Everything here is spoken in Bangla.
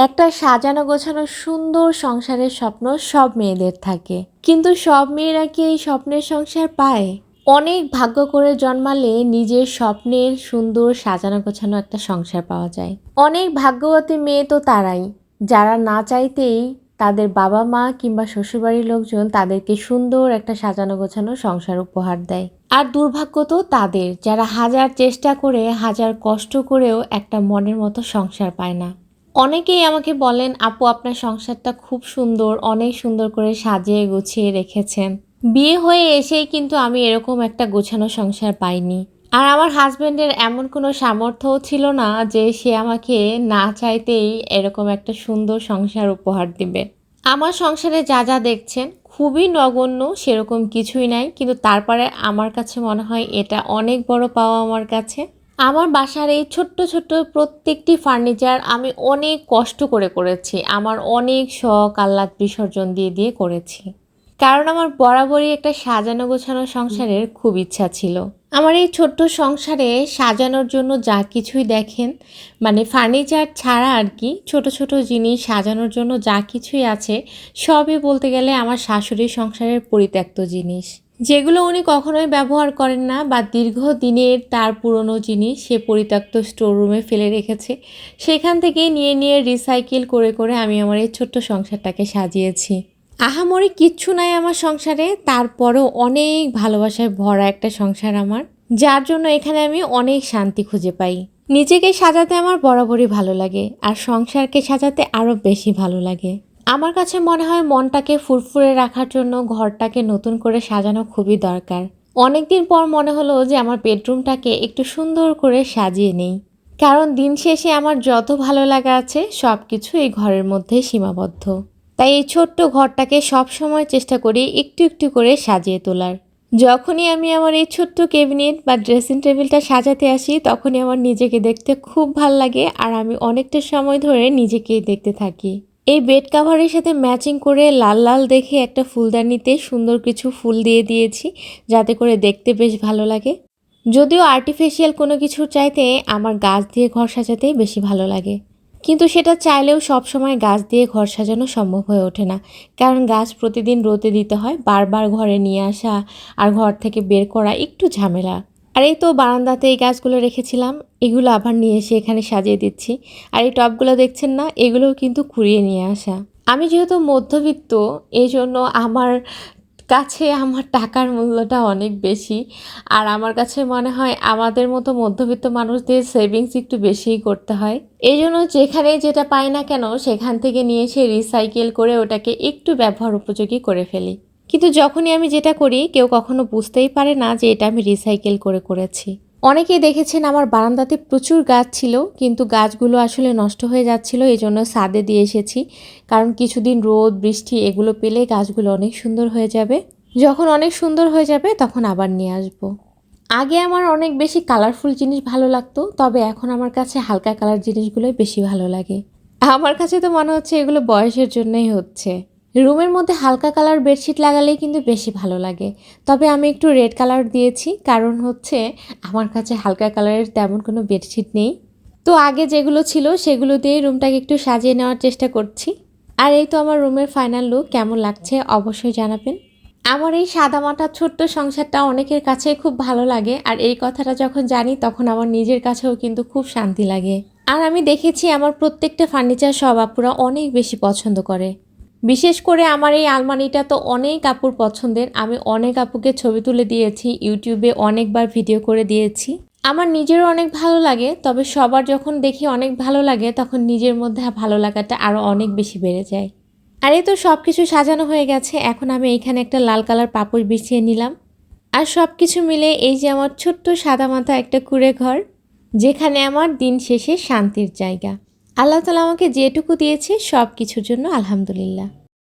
একটা সাজানো গোছানো সুন্দর সংসারের স্বপ্ন সব মেয়েদের থাকে। কিন্তু সব মেয়েরা কি এই স্বপ্নের সংসার পায়? অনেক ভাগ্য করে জন্মালে নিজের স্বপ্নের সুন্দর সাজানো গোছানো একটা সংসার পাওয়া যায়। অনেক ভাগ্যবতী মেয়ে তো তারাই। যারা না চাইতেই তাদের বাবা মা কিংবা শ্বশুরবাড়ির লোকজন তাদেরকে সুন্দর একটা সাজানো গোছানো সংসার উপহার দেয়। আর দুর্ভাগ্য তো তাদের, যারা হাজার চেষ্টা করে, হাজার কষ্ট করেও একটা মনের মতো সংসার পায় না। অনেকেই আমাকে বলেন, আপু, আপনার সংসারটা খুব সুন্দর, অনেক সুন্দর করে সাজিয়ে গুছিয়ে রেখেছেন। বিয়ে হয়ে এসেই কিন্তু আমি এরকম একটা গোছানো সংসার পাইনি। আর আমার হাজব্যান্ডের এমন কোনো সামর্থ্যও ছিল না যে সে আমাকে না চাইতেই এরকম একটা সুন্দর সংসার উপহার দিবে। আমার সংসারে যা যা দেখছেন, খুবই নগণ্য, সেরকম কিছুই নাই। কিন্তু তারপরে আমার কাছে মনে হয় এটা অনেক বড় পাওয়া আমার কাছে। আমার বাসার এই ছোট্ট ছোট্ট প্রত্যেকটি ফার্নিচার আমি অনেক কষ্ট করে করেছি। আমার অনেক শখ, আহ্লাদ, বিসর্জন দিয়ে দিয়ে করেছি। কারণ আমার বরাবরই একটা সাজানো, গোছানো সংসারের খুব ইচ্ছা ছিল। আমার এই ছোট্ট সংসারে সাজানোর জন্য যা কিছুই দেখেন মানে ফার্নিচার ছাড়া আর কি, ছোট ছোট জিনিস সাজানোর জন্য যা কিছুই আছে, সবই বলতে গেলে আমার শাশুড়ির সংসারের পরিত্যক্ত জিনিস। যেগুলো উনি কখনোই ব্যবহার করেন না বা দীর্ঘদিনের তার পুরনো জিনিস সে পরিত্যক্ত স্টোর রুমে ফেলে রেখেছে। সেখান থেকে নিয়ে নিয়ে রিসাইকেল করে করে আমি আমার এই ছোট্ট সংসারটাকে সাজিয়েছি। আহামরি কিচ্ছু নাই আমার সংসারে, তারপরেও অনেক ভালোবাসায় ভরা একটা সংসার আমার, যার জন্য এখানে আমি অনেক শান্তি খুঁজে পাই। নিজেকে সাজাতে আমার বরাবরই ভালো লাগে, আর সংসারকে সাজাতে আরও বেশি ভালো লাগে। আমার কাছে মনে হয় মনটাকে ফুরফুরে রাখার জন্য ঘরটাকে নতুন করে সাজানো খুবই দরকার। অনেকদিন পর মনে হলো যে আমার বেডরুমটাকে একটু সুন্দর করে সাজিয়ে নেই। কারণ দিন শেষে আমার যত ভালো লাগা আছে সব কিছু এই ঘরের মধ্যে সীমাবদ্ধ। তাই এই ছোট্ট ঘরটাকে সব সময় চেষ্টা করি একটু একটু করে সাজিয়ে তোলার। যখনই আমি আমার এই ছোট্ট ক্যাবিনেট বা ড্রেসিং টেবিলটা সাজাতে আসি, তখনই আমার নিজেকে দেখতে খুব ভালো লাগে আর আমি অনেকটা সময় ধরে নিজেকেই দেখতে থাকি। এই বেড কাভারের সাথে ম্যাচিং করে লাল লাল দেখে একটা ফুলদানিতে সুন্দর কিছু ফুল দিয়ে দিয়েছি, যাতে করে দেখতে বেশ ভালো লাগে। যদিও আর্টিফিশিয়াল কোনো কিছুর চাইতে আমার গাছ দিয়ে ঘর সাজাতেই বেশি ভালো লাগে। কিন্তু সেটা চাইলেও সব সময় গাছ দিয়ে ঘর সাজানো সম্ভব হয়ে ওঠে না। কারণ গাছ প্রতিদিন রোদে দিতে হয়, বারবার ঘরে নিয়ে আসা আর ঘর থেকে বের করা একটু ঝামেলা। আর এই তো বারান্দাতে এই গাছগুলো রেখেছিলাম, এগুলো আবার নিয়ে এসে এখানে সাজিয়ে দিচ্ছি। আর এই টবগুলো দেখছেন না, এগুলোও কিন্তু কুড়িয়ে নিয়ে আসা। আমি যেহেতু মধ্যবিত্ত এই জন্য আমার কাছে আমার টাকার মূল্যটা অনেক বেশি। আর আমার কাছে মনে হয় আমাদের মতো মধ্যবিত্ত মানুষদের সেভিংস একটু বেশিই করতে হয়। এই জন্য যেখানে যেটা পাই না কেন, সেখান থেকে নিয়ে এসে রিসাইকেল করে ওটাকে একটু ব্যবহার উপযোগী করে ফেলি। কিন্তু যখনই আমি যেটা করি, কেউ কখনো বুঝতেই পারে না যে এটা আমি রিসাইকেল করে করেছি। অনেকেই দেখেছেন আমার বারান্দাতে প্রচুর গাছ ছিল, কিন্তু গাছগুলো আসলে নষ্ট হয়ে যাচ্ছিল এই জন্য সাদে দিয়ে এসেছি। কারণ কিছুদিন রোদ, বৃষ্টি, এগুলো পেলে গাছগুলো অনেক সুন্দর হয়ে যাবে। যখন অনেক সুন্দর হয়ে যাবে, তখন আবার নিয়ে আসব। আগে আমার অনেক বেশি কালারফুল জিনিস ভালো লাগতো, তবে এখন আমার কাছে হালকা কালার জিনিসগুলোই বেশি ভালো লাগে। আমার কাছে তো মনে হচ্ছে এগুলো বয়সের জন্যই হচ্ছে। রুমের মধ্যে হালকা কালার বেডশিট লাগালেই কিন্তু বেশি ভালো লাগে। তবে আমি একটু রেড কালার দিয়েছি, কারণ হচ্ছে আমার কাছে হালকা কালারের তেমন কোনো বেডশিট নেই। তো আগে যেগুলো ছিল সেগুলো দিয়ে রুমটাকে একটু সাজিয়ে নেওয়ার চেষ্টা করছি। আর এই তো আমার রুমের ফাইনাল লুক, কেমন লাগছে অবশ্যই জানাবেন। আমার এই সাদামাটা ছোট্ট সংসারটা অনেকের কাছে খুব ভালো লাগে, আর এই কথাটা যখন জানি তখন আমার নিজের কাছেও কিন্তু খুব শান্তি লাগে। আর আমি দেখেছি আমার প্রত্যেকটা ফার্নিচার সব আপুরা অনেক বেশি পছন্দ করে। বিশেষ করে আমার এই আলমারিটা তো অনেক আপুর পছন্দের। আমি অনেক আপুকে ছবি তুলে দিয়েছি, ইউটিউবে অনেকবার ভিডিও করে দিয়েছি। আমার নিজেরও অনেক ভালো লাগে, তবে সবার যখন দেখি অনেক ভালো লাগে, তখন নিজের মধ্যে ভালো লাগাটা আরও অনেক বেশি বেড়ে যায়। আর এই তো সব কিছু সাজানো হয়ে গেছে, এখন আমি এইখানে একটা লাল কালার পাপড় বিছিয়ে নিলাম। আর সব কিছু মিলে এই যে আমার ছোট্ট সাদা মাথা একটা কুড়ে ঘর যেখানে আমার দিন শেষে শান্তির জায়গা। আল্লাহ তালা আমাকে যেটুকু দিয়েছে সব কিছুর জন্য আলহামদুলিল্লাহ।